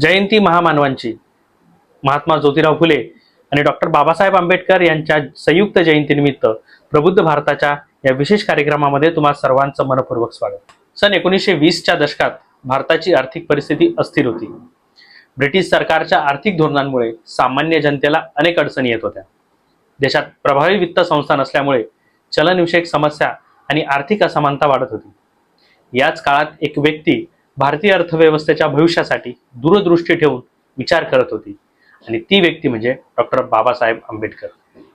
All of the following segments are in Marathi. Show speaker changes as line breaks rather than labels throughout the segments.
जयंती महामानवांची. महात्मा ज्योतिराव फुले आणि डॉक्टर बाबासाहेब आंबेडकर यांच्या संयुक्त जयंतीनिमित्त प्रबुद्ध भारताच्या या विशेष कार्यक्रमामध्ये तुम्हा सर्वांचं मनपूर्वक स्वागत. सन एकोणीसशे वीसच्या दशकात भारताची आर्थिक परिस्थिती अस्थिर होती. ब्रिटिश सरकारच्या आर्थिक धोरणांमुळे सामान्य जनतेला अनेक अडचणी येत होत्या. देशात प्रभावी वित्त संस्था नसल्यामुळे चलनविषयक समस्या आणि आर्थिक असमानता वाढत होती. याच काळात एक व्यक्ती भारतीय अर्थव्यवस्थेच्या भविष्यासाठी दूरदृष्टी ठेवून विचार करत होती. आणि ती व्यक्ती म्हणजे डॉक्टर बाबासाहेब आंबेडकर.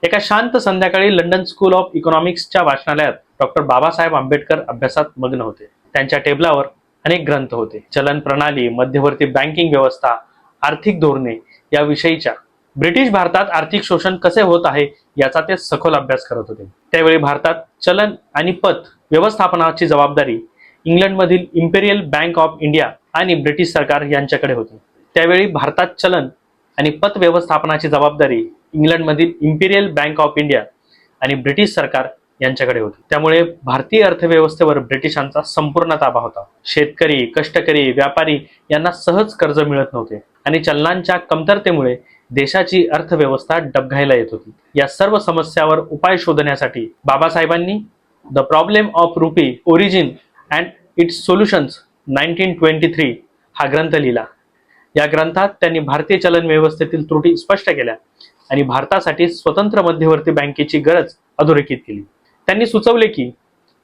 एका शांत संध्याकाळी लंडन स्कूल ऑफ इकॉनॉमिक्सच्या वाचनालयात डॉक्टर बाबासाहेब आंबेडकर अभ्यासात मग्न होते. त्यांच्या टेबलावर अनेक ग्रंथ होते. चलन प्रणाली मध्यवर्ती बँकिंग व्यवस्था आर्थिक धोरणे याविषयीच्या ब्रिटिश भारतात आर्थिक शोषण कसे होत आहे याचा ते सखोल अभ्यास करत होते. त्यावेळी भारतात चलन आणि पत व्यवस्थापनाची जबाबदारी इंग्लंडमधील इम्पेरियल बँक ऑफ इंडिया आणि ब्रिटिश सरकार यांच्याकडे होती. त्यावेळी भारतात चलन आणि पत व्यवस्थापनाची जबाबदारी इंग्लंडमधील इम्पेरियल बँक ऑफ इंडिया आणि ब्रिटिश सरकार यांच्याकडे होती. त्यामुळे भारतीय अर्थव्यवस्थेवर ब्रिटिशांचा संपूर्ण ताबा होता. शेतकरी कष्टकरी व्यापारी यांना सहज कर्ज मिळत नव्हते आणि चलनांच्या कमतरतेमुळे देशाची अर्थव्यवस्था डबघायला येत होती. या सर्व समस्यावर उपाय शोधण्यासाठी बाबासाहेबांनी the problem of rupee origin and its solutions nineteen twenty three हा ग्रंथ लिहिला. या ग्रंथात त्यांनी भारतीय चलन व्यवस्थेतील त्रुटी स्पष्ट केल्या आणि भारतासाठी स्वतंत्र मध्यवर्ती बँकेची गरज अधोरेखित केली. त्यांनी सुचवले की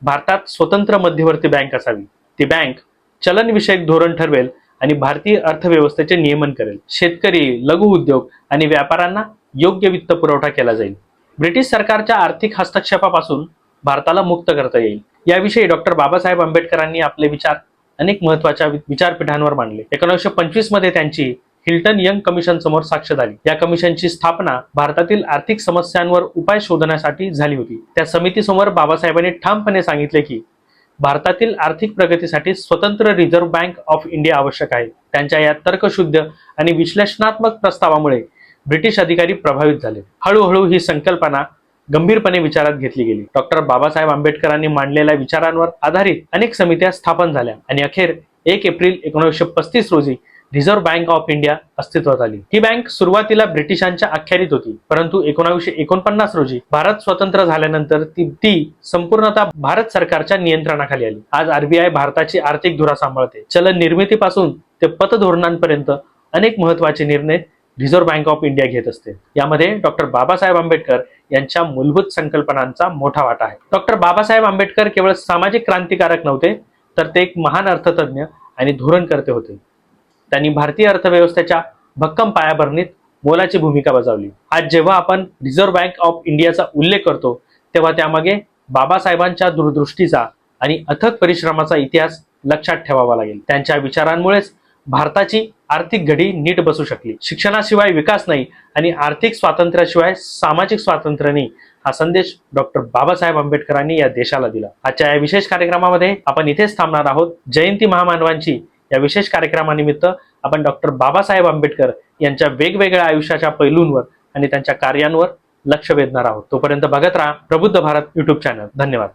भारतात स्वतंत्र मध्यवर्ती बँक असावी. ती बँक चलनविषयक धोरण ठरवेल आणि भारतीय अर्थव्यवस्थेचे नियमन करेल. शेतकरी लघु उद्योग आणि व्यापाऱ्यांना योग्य वित्त पुरवठा केला जाईल. ब्रिटिश सरकारच्या आर्थिक हस्तक्षेपापासून भारताला मुक्त करता येईल. याविषयी डॉक्टर बाबासाहेब आंबेडकरांनी आपले विचार अनेक महत्त्वाच्या विचारपीठांवर मांडले. एकोणीसशे पंचवीसमध्ये त्यांची हिल्टन यंग कमिशन समोर साक्ष झाली. या कमिशनची स्थापना भारतातील आर्थिक समस्यांवर उपाय शोधण्यासाठी झाली होती. त्या समितीसमोर बाबासाहेबांनी ठामपणे सांगितले की भारतातील आर्थिक प्रगतीसाठी स्वतंत्र रिझर्व्ह बँक ऑफ इंडिया आवश्यक आहे. त्यांच्या या तर्कशुद्ध आणि विश्लेषणात्मक प्रस्तावामुळे ब्रिटिश अधिकारी प्रभावित झाले. हळूहळू ही संकल्पना गंभीरपणे विचारात घेतली गेली. डॉक्टर बाबासाहेब आंबेडकरांनी मांडलेल्या विचारांवर आधारित अनेक समित्या स्थापन झाल्या आणि अखेर एक एप्रिल एकोणीसशे पस्तीस रोजी रिझर्व्ह बँक ऑफ इंडिया अस्तित्वात आली. ही बँक सुरुवातीला ब्रिटिशांच्या अखत्यारीत होती परंतु एकोणावीसशे एकोणपन्नास रोजी भारत स्वतंत्र झाल्यानंतर ती ती संपूर्णतः भारत सरकारच्या नियंत्रणाखाली आली. आज आरबीआय भारताची आर्थिक धुरा सांभाळते. चलन निर्मितीपासून ते पतधोरणांपर्यंत अनेक महत्त्वाचे निर्णय रिझर्व्ह बँक ऑफ इंडिया घेत असते. यामध्ये डॉक्टर बाबासाहेब आंबेडकर यांच्या मूलभूत संकल्पनांचा मोठा वाटा आहे. डॉक्टर बाबासाहेब आंबेडकर केवळ सामाजिक क्रांतिकारक नव्हते तर ते एक महान अर्थतज्ञ आणि धोरणकर्ते होते. त्यांनी भारतीय अर्थव्यवस्थेच्या भक्कम पायाभरणीत मोलाची भूमिका बजावली. आज जेव्हा आपण रिझर्व्ह बँक ऑफ इंडियाचा उल्लेख करतो तेव्हा त्यामागे बाबासाहेबांच्या दूरदृष्टीचा आणि अथक परिश्रमाचा इतिहास लक्षात ठेवावा लागेल. त्यांच्या विचारांमुळेच भारताची आर्थिक घडी नीट बसू शकली. शिक्षणाशिवाय विकास नाही आणि आर्थिक स्वातंत्र्याशिवाय सामाजिक स्वातंत्र्य नाही हा संदेश डॉक्टर बाबासाहेब आंबेडकरांनी या देशाला दिला. आजच्या या विशेष कार्यक्रमामध्ये आपण इथेच थांबणार आहोत. जयंती महामानवांची या विशेष कार्यक्रमानिमित्त आपण डॉक्टर बाबासाहेब आंबेडकर यांच्या वेगवेगळ्या आयुष्याच्या पैलूंवर आणि त्यांच्या कार्यांवर लक्ष वेधणार आहोत. तोपर्यंत बघत राहा प्रबुद्ध भारत युट्यूब चॅनल. धन्यवाद.